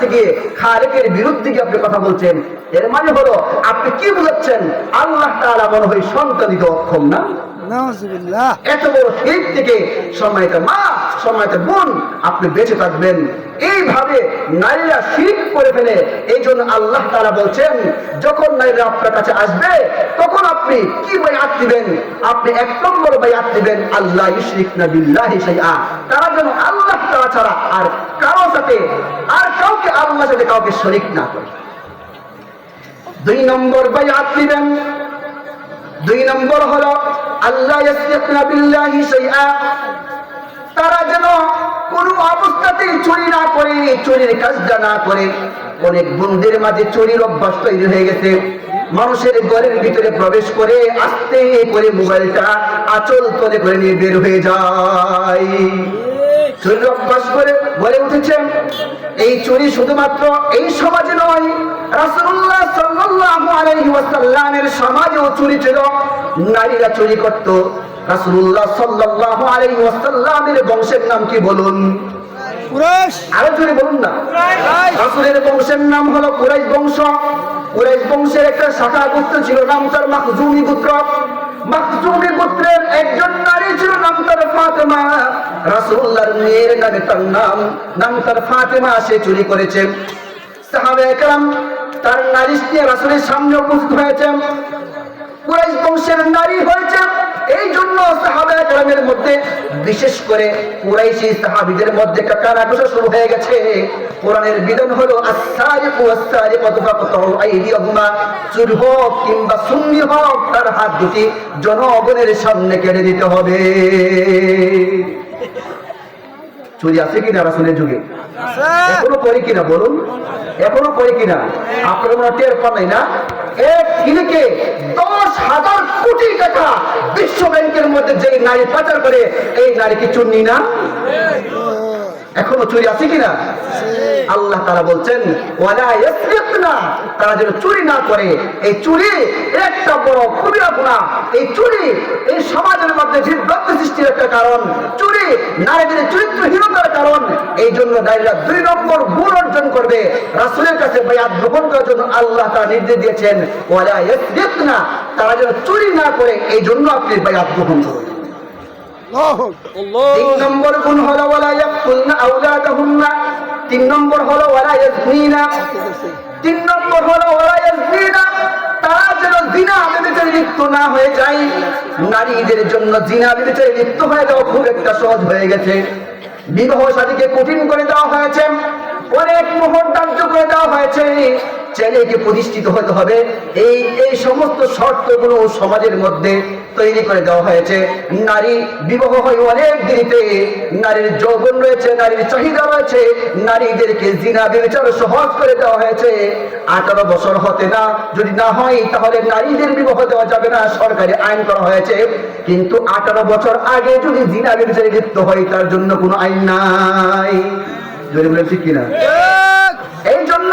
কাছে গিয়ে খালেকের বিরুদ্ধে গিয়ে আপনি কথা বলছেন। এর মানে হলো, আপনি কি বুঝাচ্ছেন আল্লাহ তাআলা মনে হয় সন্তানিত অক্ষম না? এত বড় শিল্প থেকে সম্মানিত মা, সম্মানিত বোন, আপনি বেঁচে থাকবেন। এইভাবে নারীরা শিল্প করে ফেলে এই জন্য আল্লাহ তারা বলছেন, যখন নারীরা আপনার কাছে আসবে, তখন আপনি কি বই আত দিবেন? আপনি এক নম্বর বই আত দিবেন আল্লাহ ইশরিক না বিল্লাহি তারা যেন আল্লাহ তাআলা ছাড়া আর কারও সাথে, আর কাউকে আল্লাহর সাথে কাউকে শরিক না করে। দুই নম্বর বই আত দিবেন দুই নম্বর হলো, আল্লাহ তারা যেন কোন অবস্থাতেই চুরি না করে, চুরির কাজটা না করে। অনেক বন্ধুদের মাঝে চুরির অভ্যাস তৈরি হয়ে গেছে। মানুষের ঘরের ভিতরে প্রবেশ করে আস্তে করে মোবাইলটা আচল তলে করে নিয়ে বের হয়ে যায়। অভ্যাস করে বলে উঠেছে এই চুরি শুধুমাত্র এই সমাজে নয় রাসূলুল্লাহ সাল্লাল্লাহু আলাইহি ওয়াসাল্লামের সমাজেও চুরি ছিল নারীরা চুরি করত। রাসূলুল্লাহ সাল্লাল্লাহু আলাইহি ওয়াসাল্লামের বংশের নাম কি বলুন? কুরাইশ। আরও জোরে বলুন না। রাসূলের বংশের নাম হলো কুরাইশ বংশ। কুরাইশ বংশের একটা শাখা গোত্র ছিল নাম তার মাখজুমি গোত্র পুত্রের একজন নারী ছিল, নাম তার ফাতেমা। রাসূলুল্লাহর মেয়ের নামে তার নাম নাম তার ফাতেমা সে চুরি করেছে। সাহাবে একরাম তার নারী রাসূলের সামনে উপস্থিত হয়েছে। কুরাইশ বংশের নারী হয়েছে। এই জন্য সাহাবা একরামের মধ্যে বিশেষ করে কুরাইশি সাহাবিদের মধ্যে কানাঘুষা শুরু হয়ে গেছে। কোরআনের বিধান হলো, আস-সারিকু ওয়াস-সারিকাতু ফাকতাউ আইদিয়াহুমা। চুর হোক কিংবা সুন্নি হোক, তার হাত দুটি জনগণের সামনে কেড়ে দিতে হবে। চুরি আছে কিনা রাসুলের যুগে? এখনও করে কিনা বলুন। এখনও করে কিনা? আপনার মনে টের পান না? এক ক্লিকে দশ হাজার কোটি টাকা বিশ্ব ব্যাংকের মধ্যে যে নারী পাচার করে এই নারী কি চুন্নি না? এখনও চুরি আছে কিনা? আল্লাহ তারা বলছেন তারা যেন চুরি না করে। এই চুরি একটা বড় কবিরা গুনাহ। এই চুরি এই সমাজের মধ্যে বিভ্রান্ত সৃষ্টির একটা কারণ। চুরি নারীদের চরিত্রহীনতার কারণ। এই জন্য নারীরা দুই নম্বর গুণ অর্জন করবে। রাসূলের কাছে বায়াত গ্রহণ করার জন্য আল্লাহ তারা নির্দেশ দিয়েছেন, ওয়ালা তারা যেন চুরি না করে, এই জন্য আপনি বায়াত গ্রহণ করুন। তিন নম্বর গুণ হলো ওয়ালা ইয়াকুলনা আওলাদাহুন্না। তিন নম্বর হলো ওয়ালা ইয়াজনিনা। তিন নম্বর হলো ওয়ালা ইয়াজনিনা। তারা যেন জিনা ব্যভিচারে লিপ্ত না হয়ে যায় নারীদের জন্য জিনা ব্যভিচারে লিপ্ত হয়ে যাওয়া খুব একটা সহজ হয়ে গেছে। বিবাহ শাদীকে কঠিন করে দেওয়া হয়েছে অনেক মোহর ধার্য করে দেওয়া হয়েছে। ছেলেকে প্রতিষ্ঠিত হতে হবে। এই এই সমস্ত শর্তগুলো সমাজের মধ্যে তৈরি করে দেওয়া হয়েছে। নারী বিবাহ হয় অনেক দেরিতে। নারীর যৌবন রয়েছে নারীর চাহিদা রয়েছে। নারীদেরকে জিনা বিবেচন সহজ করে দেওয়া হয়েছে। আঠারো বছর হতে না যদি না হয় তাহলে নারীদের বিবাহ দেওয়া যাবে না। সরকারি আইন করা হয়েছে। কিন্তু আঠারো বছর আগে যদি জিনা বিবেচনে লিপ্ত হয় তার জন্য কোনো আইন নাই। যদি ঠিক কিনা? এই জন্য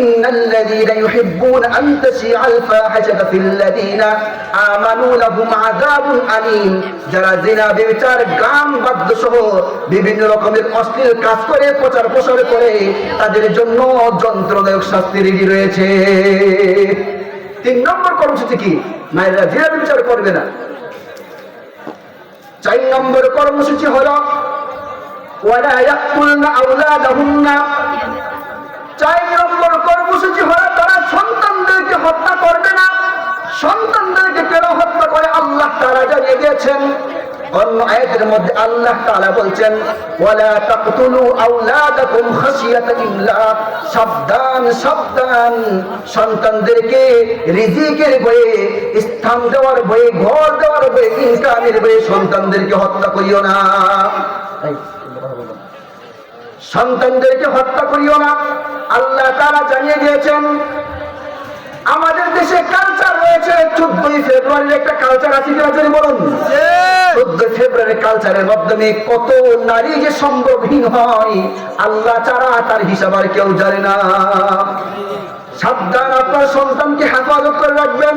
ইন্নাল লাযীনা ইউহিব্বুনা আন তাশিআল ফাহিশাতা ফিল লাযীনা আমানু লাহুম আযাবুন আলীম। যারা জিনা ব্যভিচার গান বাদ্য সহ বিভিন্ন রকমের অশ্লীল কাজ করে, প্রচার প্রসার করে, তাদের জন্য যন্ত্রদায়ক শাস্তি রেডি রয়েছে। তিন নম্বর কর্মসূচি কি? নারীরা জিনা, বিচার করবে না। চার নম্বর কর্মসূচি হলো, ওয়ালা ইয়াকুলনা আওলাদাহুন্না চার নম্বর কর্মসূচি হলো তারা সন্তানদেরকে হত্যা করবে না। সন্তানদেরকে কেন হত্যা করে? আল্লাহ তারা জানিয়ে দিয়েছেন। অন্য আয়াতের মধ্যে আল্লাহ তাআলা বলছেন, ওয়ালা তাকতুলু আওলাদাকুম খাশিয়াতা ইমলাক সাবধান সাবধান। সন্তানদেরকে রিজিকের বয়ে, স্থান দেওয়ার বয়ে, ঘর দেওয়ার বয়ে, ইনকামের বয়ে সন্তানদেরকে হত্যা করিও না। সন্তানদেরকে হত্যা করিও না। আল্লাহ তারা জানিয়ে দিয়েছেন আমাদের দেশে কালচার রয়েছে। চোদ্দই ফেব্রুয়ারির একটা কালচার আছে কিনা যদি বলুন? চোদ্দ ফেব্রুয়ারি কালচারের মাধ্যমে কত নারী যে সম্ভবহীন হয় আল্লাহ ছাড়া তার হিসাব আর কেউ জানে না। সাবধান আপনার সন্তানকে হেফাজত করে রাখবেন।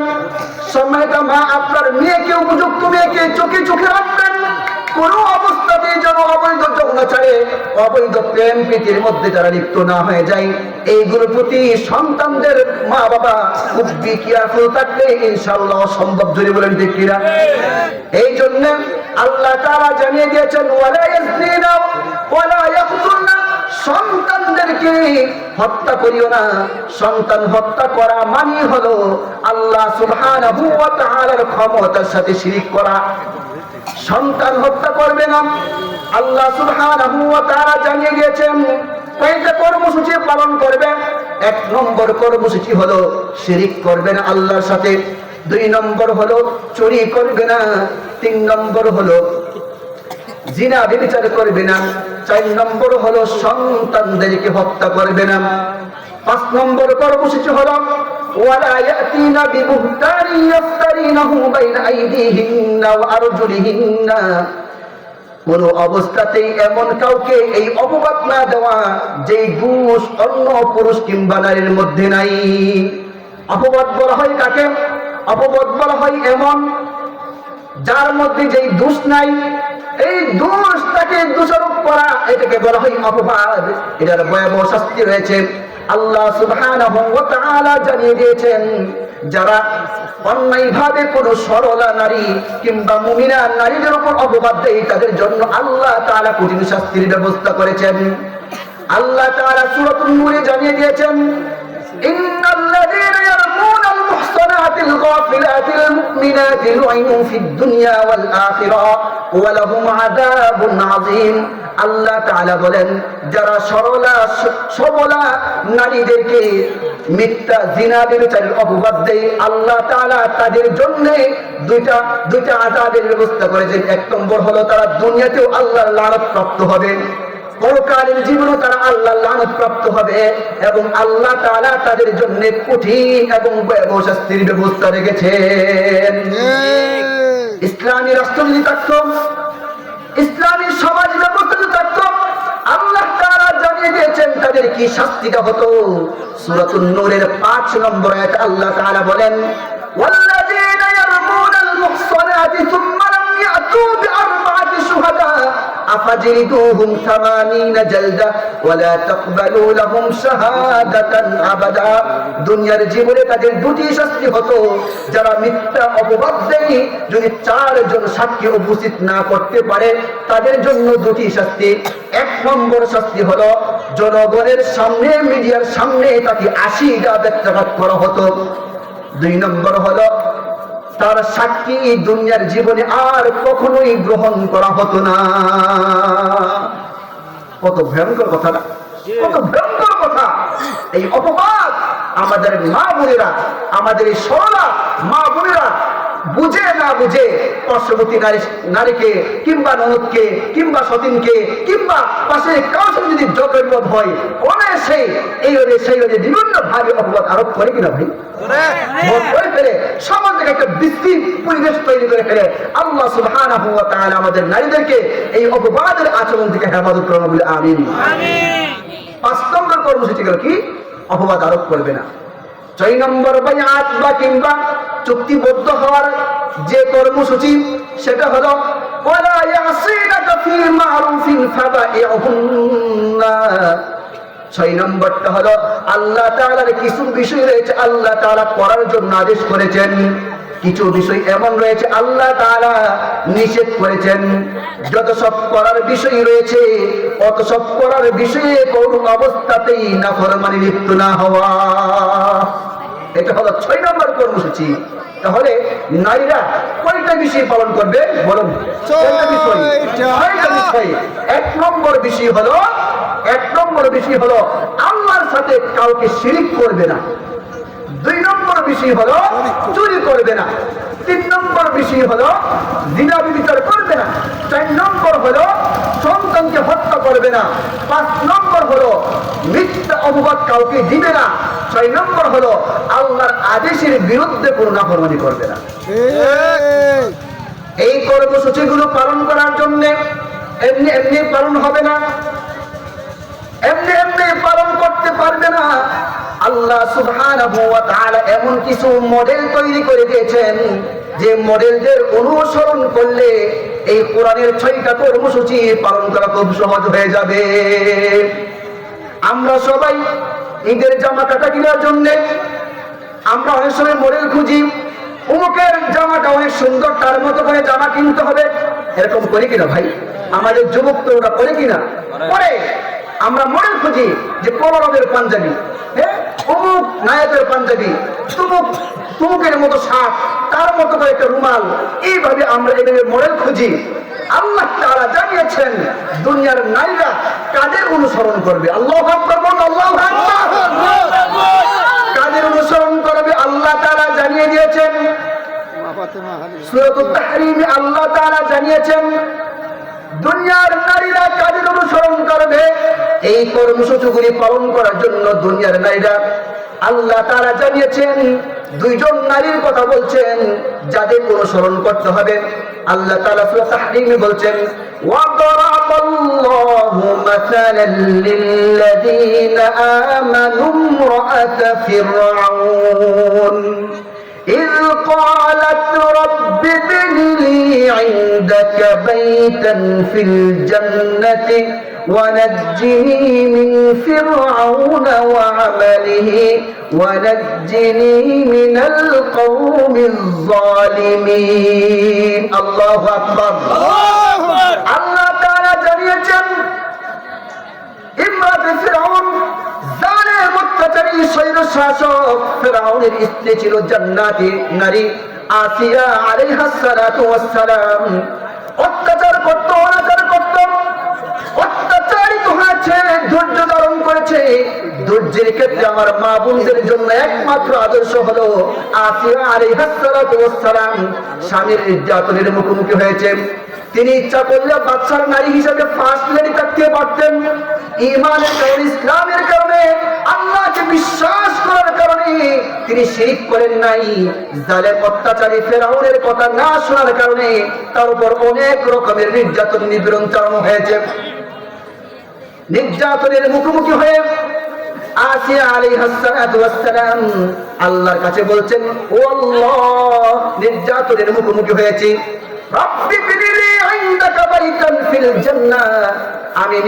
সম্মানিত মা আপনার মেয়েকে উপযুক্ত মেয়েকে চোখে চোখে রাখবেন। অবস্থাতেই যেন অবৈধ যৌনাচারে, অবৈধ প্রেম প্রীতির মধ্যে যারা লিপ্ত না হয়ে যায় প্রতি সন্তানদের মা বাবা থাকলে ইনশাল্লাহ সম্ভব বলেন এই জন্য আল্লাহ তারা জানিয়ে দিয়েছেন সন্তানদেরকে হত্যা করিও না। সন্তান হত্যা করা মানে হলো আল্লাহ সুবহানাহু ওয়া তাআলার ক্ষমতার সাথে শিরিক করা। সন্তান হত্যা করবে না। আল্লাহ সুবহানাহু ওয়া জানিয়ে দিয়েছেন, কয়েকটা কর্মসূচি পালন করবে। এক নম্বর কর্মসূচি হলো শিরিক করবে না আল্লাহর সাথে। দুই নম্বর হলো চুরি করবে না। তিন নম্বর হলো জিনা বিচার করবে না। চার নম্বর হলো সন্তানদেরকে হত্যা করবে না। পাঁচ নম্বর কর্মসূচি হলো ইয়াতিনা বিবুহতানি ইফতারিনাহু বাইনা আইদিহিন্না ওয়া আরজুলিহিন্না কোন অবস্থাতেই এমন কাউকে এই অপবাদ না দেওয়া যে দোষ অন্য পুরুষ কিংবা নারীর মধ্যে নাই। অপবাদ বলা হয় কাকে? অপবাদ বলা হয় এমন যার মধ্যে যেই দোষ নাই, এই দোষ তাকে দোষারোপ করা, এটাকে বলা হয় অপবাদ। এটার ভয়াবহ শাস্তি রয়েছে। আল্লাহ তাআলা জানিয়ে দিয়েছেন, যারা অন্যায়ভাবে কোন সরলা নারী কিংবা মুমিনা নারীদের উপর অপবাদ দেয়, তাদের জন্য আল্লাহ তারা কঠিন শাস্তির ব্যবস্থা করেছেন। আল্লাহ তারা সূরাতুন নূরে জানিয়ে দিয়েছেন المحصنات الغافلات المؤمنات لعنوا في الدنيا والآخرة ولهم عذاب عظيم আল্লাহ তাআলা বলেন যারা সরলা স- সবলা নারীদেরকে মিথ্যা জিনা ব্যভিচারের অপবাদ দেয় আল্লাহ তাআলা তাদের জন্য দুইটা দুইটা আযাবের ব্যবস্থা করেছেন এক নম্বর হলো তারা দুনিয়াতেও আল্লাহর লানত প্রাপ্ত হবে পরকালের জীবনে তারা আল্লাহ লানত প্রাপ্ত হবে এবং আল্লাহ তারা তাদের জন্য কঠিন এবং শাস্তির ব্যবস্থা রেখেছেন। ইসলামী রাষ্ট্রনীতি থাকত ইসলামী সমাজ ব্যবস্থা থাকত আল্লাহ তারা জানিয়ে দিয়েছেন তাদের কি শাস্তিটা হতো। সুরাতুন নূরের পাঁচ নম্বর আয়াত আল্লাহ তারা বলেন أفجلدوهم ثمانين جلدة ولا تقبلوا لهم شهادة أبدا দুনিয়ার জীবনে তাদের দুটি শাস্তি হতো যারা মিথ্যা অপবাদ দেয় যদি চারজন সাক্ষী উপস্থিত না করতে পারে তাদের জন্য দুটি শাস্তি এক নম্বর শাস্তি হলো জনগণের সামনে মিডিয়ার সামনে তাকে আশিটা ব্যক্তাঘাত করা হতো দুই নম্বর হলো তার সাক্ষী এই দুনিয়ার জীবনে আর কখনোই গ্রহণ করা হতো না। কত ভয়ঙ্কর কথা না? কত ভয়ঙ্কর কথা। এই অপবাদ আমাদের মা বোনেরা আমাদের এই সরলা মা বোনেরা বুঝে না বুঝে পার্শ্ববর্তী নারী নারীকে কিংবা ননদকে কিংবা সতীনকে কিংবা পাশে কাউকে যদি জগন্নাথ হয় অনায়াসে এই ওরে সেই ওরে বিভিন্ন ভাবে অপবাদ আরোপ করে কিনা ভাই? করে ফেলে। সমাজ একটা বৃষ্টি পরিবেশ তৈরি করে ফেলে। আল্লাহ সুবহানাহু আমাদের নারীদেরকে এই অপবাদের আচরণ থেকে হেফাজত করুন বলে আমিন। পাঁচ নম্বর কর্মসূচি গেল কি? অপবাদ আরোপ করবে না। ছয় নম্বর বায়াত বা কিংবা চুক্তিবদ্ধ হওয়ার যে কর্মসূচি, সেটা হলো ছয় নম্বরটা হলো, আল্লাহ তাআলার কিছু বিষয় রয়েছে, আল্লাহ তাআলা করার জন্য আদেশ করেছেন। কিছু বিষয় এমন রয়েছে, আল্লাহ তাআলা নিষেধ করেছেন। যত সব করার বিষয় রয়েছে, অত সব করার বিষয়ে কোন অবস্থাতেই না ফরমানি লিপ্ত না হওয়া। এটা হলো ছয় নম্বর কর্মসূচি। তাহলে নারীরা কয়টা বিষয় পালন করবে বলুন? বিষয়। এক নম্বর বিষয় হলো এক নম্বর বিষয় হলো আল্লাহর সাথে কাউকে শিরিক করবে না। দুই নম্বর বিষয় হলো চুরি করবে না। তিন নম্বর বিষয় হলো দিনা বিচার করবে না। চার নম্বর হলো সন্তানকে হত্যা করবে না। পাঁচ নম্বর হলো মিথ্যা অপবাদ কাউকে দিবে না। ছয় নম্বর হলো আল্লাহর আদেশের বিরুদ্ধে কোনো নাফরমানি করবে না। এই কর্মসূচিগুলো পালন করার জন্য এমনি এমনি পালন হবে না এমনি এমনি পালন করতে পারবে না এমন কিছু মডেল তৈরি করে দিয়েছেন যে মডেলদের অনুসরণ করলে এই কোরআনের ছয়টা কর্মসূচি পালন করা খুব সহজ হয়ে যাবে। আমরা সবাই ঈদের জামা কাটা কেনার জন্যে আমরা অনেক সময় মডেল খুঁজি অমুকের জামাটা অনেক সুন্দর, তার মতো করে জামা কিনতে হবে। এরকম করি কিনা ভাই? আমাদের যুবক তো ওরা করে কিনা? পরে আমরা মডেল খুঁজি যে কলরবের পাঞ্জাবি হ্যাঁ? অমুক নায়কের পাঞ্জাবি তুমুক তুমুকের মতো শার্ট তার মতো করে একটা রুমাল। এইভাবে আমরা এভাবে মডেল খুঁজি। আল্লাহ তারা জানিয়েছেন দুনিয়ার নারীরা কাদের অনুসরণ করবে? আল্লাহ বলুন, কাদের অনুসরণ করবে? আল্লাহ তারা জানিয়ে দিয়েছেন। আল্লাহ তাআলা জানিয়েছেন দুনিয়ার নারীরা কাদের অনুসরণ করবে? এই কর্মসূচিগুলি পালন করার জন্য দুনিয়ার নারীরা আল্লাহ তাআলা জানিয়েছেন দুইজন নারীর কথা বলছেন যাদের অনুসরণ করতে হবে আল্লাহ তাআলা সূরা তাহরিমে বলছেন وضرب الله مثلا للذين آمنوا امرأة فرعون إذ قالت رب ابن لي عندك بيتا في الجنة ونجني من فرعون وعمله ونجني من القوم الظالمين الله أكبر আল্লাহ তাআলা জানিয়েছেন ইমরাতে ফিরাউন জালেম অত্যাচারী স্বৈর শাসক ফিরাউনের স্ত্রী ছিল জান্নাতি নারী আসিয়া আলাইহাস সালাতু ওয়াস সালাম অত্যাচার করত অনাচার করত অত্যাচারিত হয়েছে ধৈর্য ধারণ করেছে। ধৈর্যের ক্ষেত্রে আমার মা বোনদের জন্য একমাত্র আদর্শ হলো স্বামীর নির্যাতনের মুখোমুখি হয়েছে। তিনি ইচ্ছা করলে বাচ্চার নারী হিসেবে ফার্স্ট লেডি থাকতে পারতেন। ইমানের ইসলামের কারণে, আল্লাহকে বিশ্বাস করার কারণে তিনি করেন নাই। অত্যাচারী ফেরাউনের কথা না শোনার কারণে তার উপর অনেক রকমের নির্যাতন চালানো হয়েছে। নির্যাতনের মুখোমুখি হয়ে আসিয়া আলাইহিস সালাতু আল্লাহর কাছে বলছেন ও আল্লাহ নির্যাতনের মুখোমুখি হয়েছি। আমি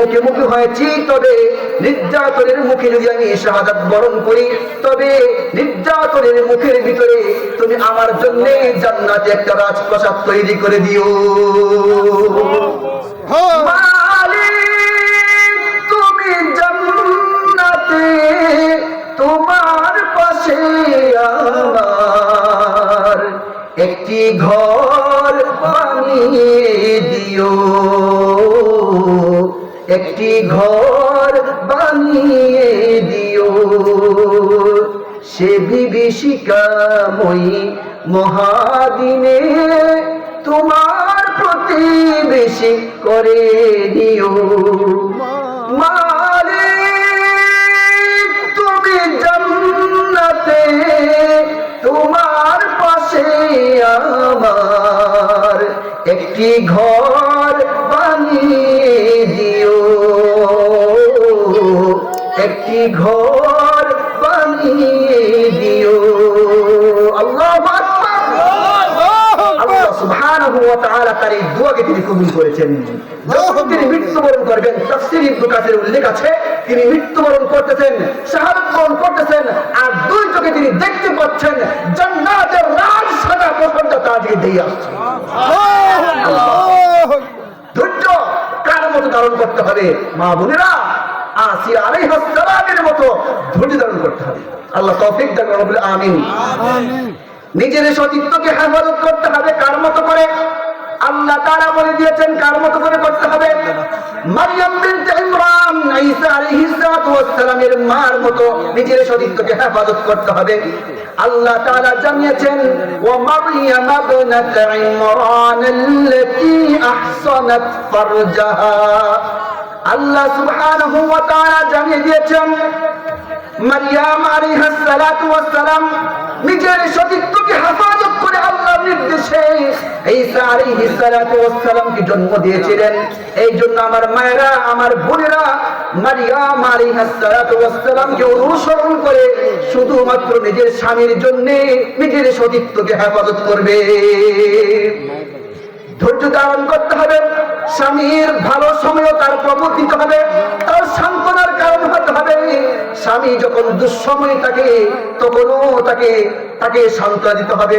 মুখে মুখে হয়েছি তবে নির্যাতনের মুখে যদি আমি শাহাদাত বরণ করি তবে নির্যাতনের মুখের ভিতরে তুমি আমার জন্য জান্নাতে একটা রাজপ্রাসাদ তৈরি করে দিও। জান্নাতে তোমার পাশে আমার একটি ঘর বানিয়ে দিও। একটি ঘর বানিয়ে দিও। সে বিভীষিকাময়ী মহাদিনে তোমার প্রতিবেশী করে দিও। মালিক তোমার পাশে আমার একটি ঘর বানিয়ে দিও। একটি ঘর তাআলা তার এই দোয়াকে তিনি কবুল করেছেন। যখন তিনি মৃত্যুবরণ করবেন তাফসীর ইবনে কাসির উল্লেখ আছে তিনি মৃত্যুবরণ করতেছেন শাহাদাত বরণ করতেছেন আর দুই চোখে তিনি দেখতে পাচ্ছেন জান্নাতের রাজ সাদা প্রসন্ন তার দিকে দিয়ে আসছে। ধৈর্য কার মতো ধারণ করতে হবে? মা বোনেরা আসিয়া আলাইহিস সালামের মতো ধৈর্য ধারণ করতে হবে। আল্লাহ তৌফিক দান করুন আমিন আমিন। নিজের সতীত্বকে হেফাজত করতে হবে কার মতো করে? আল্লাহ তারা বলে দিয়েছেন, কার মতো করে করতে হবে? মারিয়াম বিনতে ইমরান ঈসা আলাইহিস সালামের মার মতো নিজের শরীরকে হেফাজত করতে হবে। আল্লাহ তাআলা জানিয়েছেন, ওয়া মারিয়াম ইবনাত ইমরান আল্লাতী আহসানাত ফারজাহা। আল্লাহ সুবহানাহু ওয়া তাআলা জানিয়ে দিয়েছেন, মারিয়াম আলাইহিস সালাতু ওয়াস সালাম নিজের সতীত্বকে হেফাজত করে আল্লাহর অনুসরণ করে শুধুমাত্র নিজের স্বামীর জন্য নিজের সতীত্বকে হেফাজত করবে। ধৈর্য ধারণ করতে হবে, স্বামীর ভালো সময় তার দিতে হবে, তার সান্ত্বনার কারণ হতে হবে। স্বামী যখন দুঃসময় থাকে তখনও তাকে তাকে সান্ত্বনা দিতে হবে।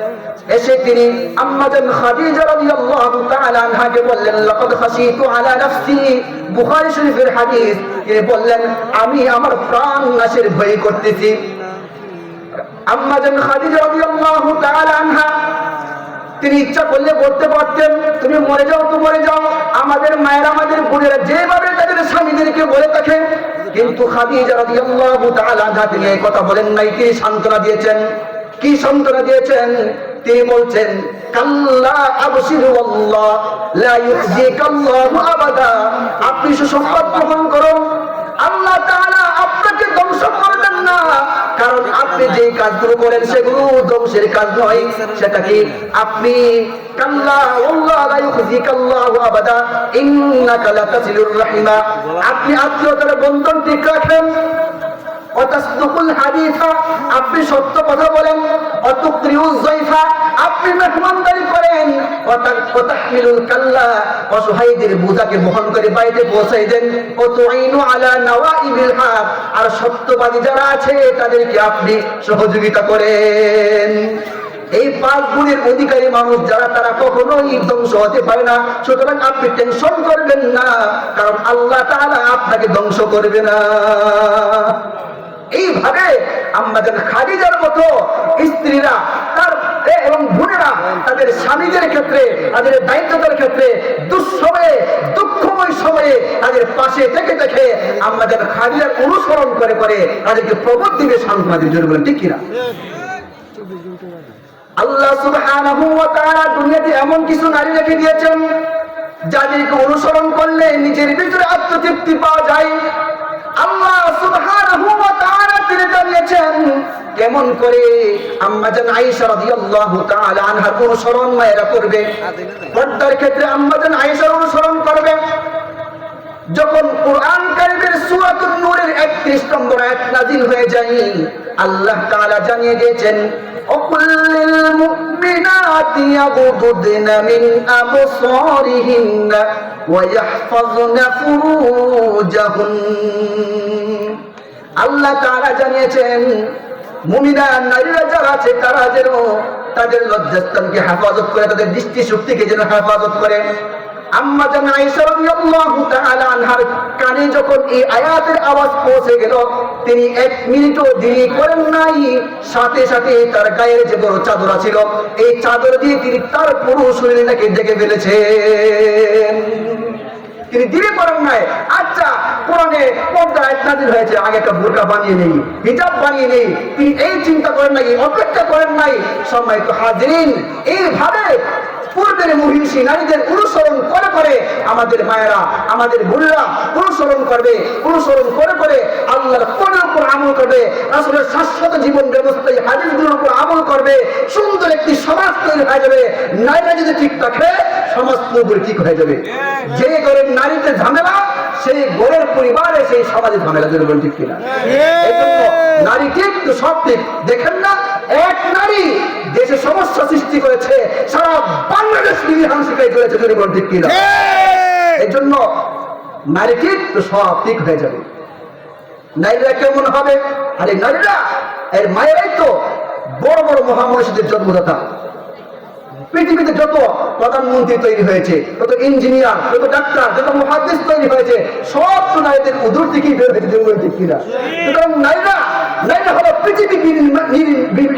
এসে তিনি বললেন তিনি বললেন, আমি আমার প্রাণ নাশের ভয় করতেছি। তিনি ইচ্ছা করলে বলতে পারতেন, তুমি মরে যাও তো মরে যাও। আমাদের মায়েরা আমাদের বোনেরা যেভাবে তাদের স্বামীদেরকে বলে থাকে, কিন্তু তিনি কথা বলেন নাই। তিনি সান্ত্বনা দিয়েছেন? কি সান্ত্বনা দিয়েছেন? তিনি বলছেন, কাল্লা আপনি সুসংবাদ গ্রহণ করুন। আল্লাহ তাআলা আপনাকে ধ্বংস করবেন না। কারণ আপনি যে কাজগুলো করেন, সেগুলো ধ্বংসের কাজ নয়। সেটা কি? আপনি আপনি আত্মীয়তার বন্ধন ঠিক রাখেন। অতাসদুকুল হাদিসা, আপনি সত্য কথা বলেন অতুকরিউজ জাইফা আপনি মেহমানদারি করেন অতাহমিলুল অসহায়দের বোঝাকে বহন করে বাড়িতে পৌঁছাই দেন অতুআইনু আলা নাওয়াইবিল হক, আর সত্যবাদী যারা আছে, তাদেরকে আপনি সহযোগিতা করেন। এই পাঁচ অধিকারী মানুষ যারা, তারা কখনোই ধ্বংস হতে পারে না। সুতরাং আপনি টেনশন করবেন না, কারণ আল্লাহ তাআলা আপনাকে ধ্বংস করবে না। এইভাবে আমাদের খাদিজার মতো স্ত্রীরা তার এবং বোনেরা তাদের স্বামীদের ক্ষেত্রে, তাদের দায়িত্বদের ক্ষেত্রে দুঃসময়ে, দুঃখময় সময়ে তাদের পাশে থেকে থেকে আমাদের খাদিজার অনুসরণ করে করে তাদেরকে প্রবোধ দিবে দিবে জোরে বলেন ঠিক কিনা আল্লাহ সুবহানাহু ওয়া তাআলা দুনিয়াতে এমন কিছু নারী রেখে দিয়েছেন, যাদেরকে অনুসরণ করলে নিজের ভিতরে আত্মতৃপ্তি পাওয়া যায়। আল্লাহ দাঁড়িয়েছেন কেমন করে আম্মা আনহার অনুসরণ মায়েরা করবে। পর্দার ক্ষেত্রে আম্মা অনুসরণ করবে। যখন কোরআন নূরের হয়ে যায়, আল্লাহ তাআলা জানিয়ে দিয়েছেন, অকুল্লিল মুমিনাতি ইয়াগুদুদনা মিন আবসারিহিন্না ওয়া ফুরুজাহুন। আল্লাহ তাআলা জানিয়েছেন মুমিনা নারীরা যারা আছে, তারা যেন তাদের লজ্জাস্থানকে হেফাজত করে, তাদের দৃষ্টি শক্তিকে যেন হেফাজত করে। আম্মা আনহার কানে যখন এই আয়াতের আওয়াজ পৌঁছে গেল, তিনি এক মিনিটও দেরি করেন নাই, সাথে সাথে তার গায়ের যে বড় চাদর ছিল এই চাদর দিয়ে তিনি তার পুরো শরীরটাকে ফেলেছেন। তিনি দিলে করেন নাই। আচ্ছা কোরআনে পর্দা ইত্যাদি হয়েছে, আগে একটা বোরকা বানিয়ে নেই, হিজাব বানিয়ে নেই, তিনি এই চিন্তা করেন নাই, অপেক্ষা করেন নাই সময় তো হাজিরিন, এইভাবে পূর্বের মহিষী নারীদের অনুসরণ করে করে আমাদের মায়েরা আমাদের বোনেরা অনুসরণ করবে অনুসরণ করে করে আল্লাহর কোরআনের উপর আমল করবে আসলে শাশ্বত জীবন ব্যবস্থায় হাদিসগুলোর উপর আমল করবে সুন্দর একটি সমাজ তৈরি হয়ে যাবে। নারীরা যদি ঠিক থাকে সমাজ পুরোপুরি ঠিক হয়ে যাবে। যে ঘরের নারীতে ঝামেলা সেই ঘরের পরিবারে সেই সমাজে ঝামেলা যদি ঠিক কিনা? এই জন্য নারী ঠিক তো সব ঠিক। দেখেন না এক নারী দেশে সমস্যা সৃষ্টি করেছে সারা বাংলাদেশ বিধান শিখাই করেছে যদি ঠিক কিনা? এই জন্য নারীকে তো সব ঠিক হয়ে যাবে। নারীরা কেমন হবে? আরে নারীরা এর মায়েরাই তো বড় বড় মহামনীষীদের জন্মদাতা। পৃথিবীতে যত প্রধানমন্ত্রী তৈরি হয়েছে, যত ইঞ্জিনিয়ার যত ডাক্তার যত মহাদেশ তৈরি হয়েছে, সব তো নারীদের উদূর থেকেই বের হয়েছে ঠিক কিনা সুতরাং নারীরা নারীরা হলো পৃথিবী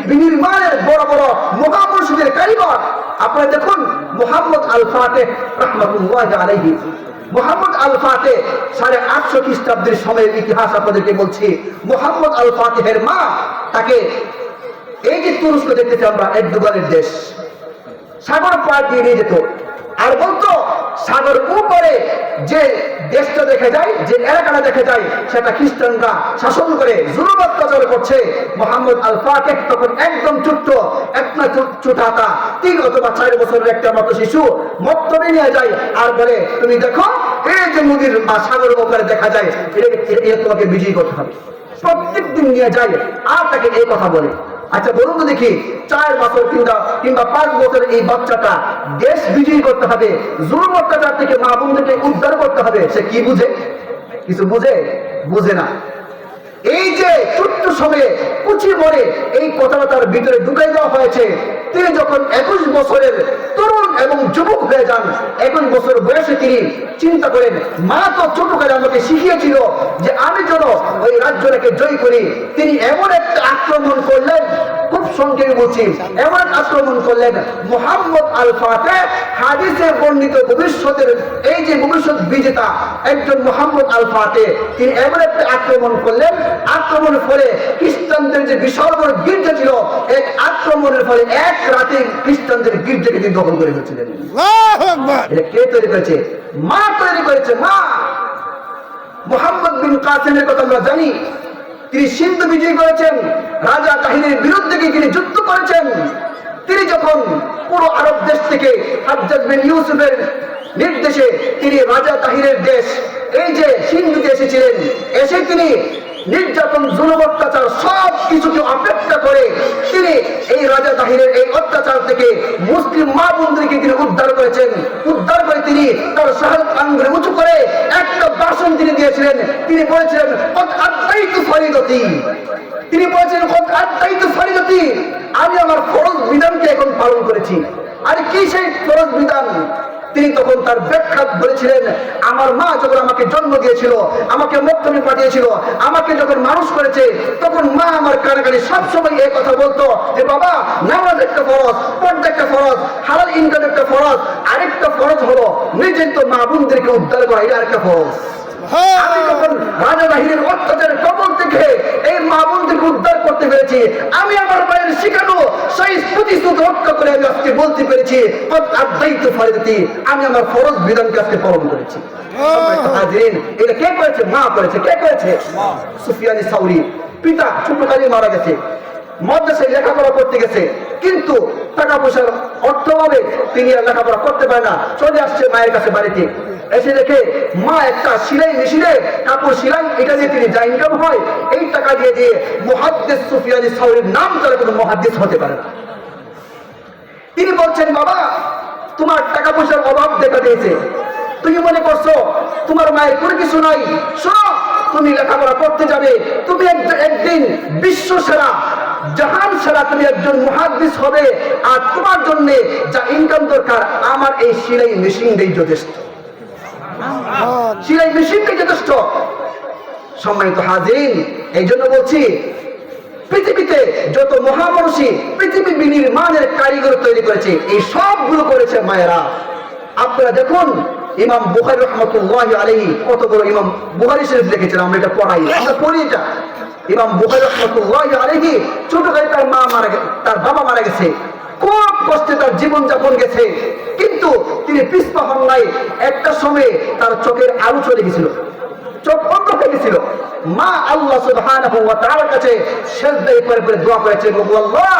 বিনির্মাণের বড় বড় মহাপুরুষদের কারিগর। আপনারা দেখুন, মোহাম্মদ আল ফাতেহ রহমতুল্লাহ আলাইহি। মোহাম্মদ আল ফাতে সাড়ে আটশো খ্রিস্টাব্দের সময়ের ইতিহাস আপনাদেরকে বলছি। মোহাম্মদ আল ফাতেহের মা তাকে এই যে তুরস্ক দেখতেছি আমরা এরদোগানের দেশ। সাগর পার দিয়ে নিয়ে যেত। আর বলতো, সাগর উপরে যে দেশটা দেখে যায়, যে এলাকাটা দেখে যায়, সেটা খ্রিস্টানরা শাসন করে জুলুম অত্যাচার করছে। মোহাম্মদ আল ফাতেহ তখন একদম ছোট্ট একটা ছোটাতা তিন অথবা চার বছরের একটা মতো শিশু মত্তরে নিয়ে যায় আর বলে, তুমি দেখো, এই যে নদীর বা সাগরের উপরে দেখা যায় এটা তোমাকে বিজয়ী করতে হবে। প্রত্যেক দিন নিয়ে যায়, আর তাকে এই কথা বলে। আচ্ছা বলুন তো দেখি, চার বছর কিংবা কিংবা পাঁচ বছরের এই বাচ্চাটা দেশ বিজয়ী করতে হবে, জুলুম অত্যাচার থেকে মা বোনদেরকে উদ্ধার করতে হবে, সে কি বুঝে? কিছু বুঝে? বুঝে না। এই যে ছোট্ট সময়ে কুচি মরে এই কথাটা তার ভিতরে ঢুকাই দেওয়া হয়েছে তিনি যখন একুশ বছরের তরুণ এবং যুবক হয়ে যান, একুশ বছর বয়সে তিনি চিন্তা করেন, মা তো ছোটকালে আমাকে শিখিয়েছিল যে আমি যেন ওই রাজ্যটাকে জয় করি। তিনি এমন একটা আক্রমণ করলেন, খুব সংক্ষেপে বলছি, এমন আক্রমণ করলেন, মোহাম্মদ আল ফাতে হাদিসে বর্ণিত ভবিষ্যতের, এই যে ভবিষ্যৎ বিজেতা একজন মোহাম্মদ আল ফাতে তিনি এমন একটা আক্রমণ করলেন আক্রমণের ফলে খ্রিস্টানদের যে বিশাল বড় গির্জা ছিল এক আক্রমণের ফলে এক রাতে খ্রিস্টানদের গির্জাকে তিনি দখল করে ফেলছিলেন। কে তৈরি করেছে? মা তৈরি করেছে মা! মোহাম্মদ বিন কাসেমের কথা আমরা জানি। তিনি সিন্ধু বিজয় করেছেন রাজা তাহিরের বিরুদ্ধে তিনি যুদ্ধ করেছেন। তিনি যখন পুরো আরব দেশ থেকে হাজ্জাজ বিন ইউসুফের নির্দেশে তিনি রাজা তাহিরের দেশ এই যে সিন্ধুতে এসেছিলেন এসে তিনি নির্যাতন, জুলুম, অত্যাচার সব কিছুকে অপেক্ষা করে তিনি এই রাজা তাহিরের এই অত্যাচার থেকে মুসলিম মা বোনদেরকে তিনি উদ্ধার করেছেন। উদ্ধার করে তিনি তার শাহাদ আঙ্গুলে উঁচু করে একটা ভাষণ তিনি দিয়েছিলেন। তিনি বলেছিলেন "কদ আদ্দাইতু ফরিদতি। তিনি বলেছিলেন "কদ আদ্দাইতু ফরিদতি। আমি আমার ফরজ বিধানকে এখন পালন করেছি। আর কি সেই ফরজ বিধান? তিনি তখন তার ব্যাখ্যা বলেছিলেন আমার মা যখন আমাকে জন্ম দিয়েছিল আমাকে মধ্যমে পাঠিয়েছিল আমাকে যখন মানুষ করেছে তখন মা আমার কানাকানি সবসময় এই কথা বলতো যে বাবা নামাজ একটা ফরজ পর্দা একটা ফরজ হালাল ইনকাম একটা ফরজ আরেকটা ফরজ হলো নিজের তো মা বোনদেরকে উদ্ধার করা এটা আরেকটা ফরজ। আমি যখন রাজা বাহিনীর অত্যাচারের কবল থেকে এই মা বোনদেরকে উদ্ধার করতে পেরেছি আমি আমার মায়ের শিখানো সেই প্রতিশ্রুতি রক্ষা করে আমি আজকে বলতে পেরেছি আদায়িত ফারিদতি আমি আমার ফরজ বিধানকে আজকে পালন করেছি। এটা কে করেছে? মা করেছে। কে করেছে? সুফিয়ানি সাউরি। পিতা ছোটকালে মারা গেছে। মাদ্রাসায় লেখাপড়া করতে গেছে। কিন্তু টাকা পয়সার অর্থভাবে তিনি আর লেখাপড়া করতে পারে না। চলে আসছে মায়ের কাছে বাড়িতে। এসে দেখে মা একটা সিলাই মেশিনে কাপড় সিলাই, এটা দিয়ে তিনি যা ইনকাম হয়। এই টাকা দিয়ে দিয়ে মহাদ্দেশ সুফিয়ানি সাউরির নাম তারা কোনো মহাদ্দেশ হতে পারে না। তিনি বলছেন, বাবা, তোমার টাকা পয়সার অভাব দেখা দিয়েছে। তুমি মনে করছ, তোমার মায়ের কোনো কিছু নাই। শোনো, তুমি লেখাপড়া করতে যাবে। তুমি একদিন বিশ্ব সেরা জাহান সেরা তুমি একজন মহাদ্দিস হবে, আর তোমার জন্য যা ইনকাম দরকার, আমার এই সিলাই মেশিনটাই যথেষ্ট। সিলাই মেশিনটাই যথেষ্ট। সম্মানিত হাজিন এই জন্য বলছি, পৃথিবীতে যত মহামনুষী পৃথিবী বিনির্মাণের কারিগর তৈরি করেছে, এই সবগুলো করেছে মায়েরা। আপনারা দেখুন, ইমাম বুখারি রহমতুল্লাহ আলহী কত বড় ইমাম বুখারি শরীফ লিখেছেন, আমরা এটা পড়াই, আমরা পড়ি এটা। ইমাম বুখারি রহমতুল্লাহ ছোটকালে তার মা মারা তার বাবা মারা গেছে। খুব কষ্টে তার জীবন যাপন গেছে। কিন্তু তিনি পিস্পা হন নাই। একটা সময়ে তার চোখের আলো চলে গেছিল। চোখ হয়ে গেছিল। মা আল্লাহ কাছে সেজদায় করে করে দোয়া করেছে আল্লাহ,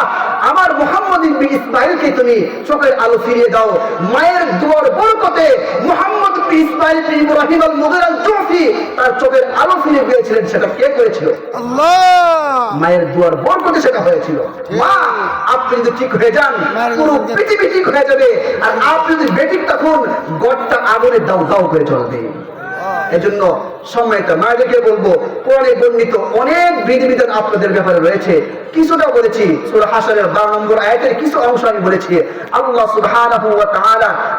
আমার মুহাম্মদ ইবনে তুমি চোখের আলো ফিরিয়ে দাও। মায়ের দোয়ার বরকতে মুহাম্মদ ইবনে ইসমাঈল ইব্রাহিম আল মুগির জুফি তার চোখের আলো ফিরিয়ে দিয়েছিলেন সেটা কে করেছিল? আল্লাহ! মায়ের দুয়ার বরকতে সেটা হয়েছিল। মা আপনি যদি ঠিক হয়ে যান পুরো পৃথিবী ঠিক হয়ে যাবে। আর আপনি যদি বেঠিক তখন গড়টা আগুনে দাও দাও করে চলবে এজন্য সম্মানিত মায়েদেরকে বলব, কোরআনে বর্ণিত অনেক বিধিবিধান আপনাদের ব্যাপারে রয়েছে। কিছুটা বলেছি, সূরা হাসরের 12 নম্বর আয়াতের কিছু অংশ আমি বলেছি। আল্লাহ সুবহানাহু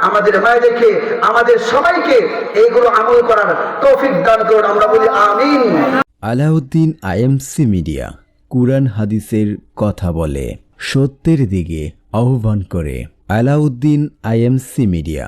আমাদের মায়েদেরকে, আমাদের সবাইকে এইগুলো আমল করার তৌফিক দান করুন, আমরা বলি আমিন। আলাউদ্দিন আইএমসি মিডিয়া, কুরআন হাদিসের কথা বলে, সত্যের দিকে আহ্বান করে, আলাউদ্দিন আইএমসি মিডিয়া।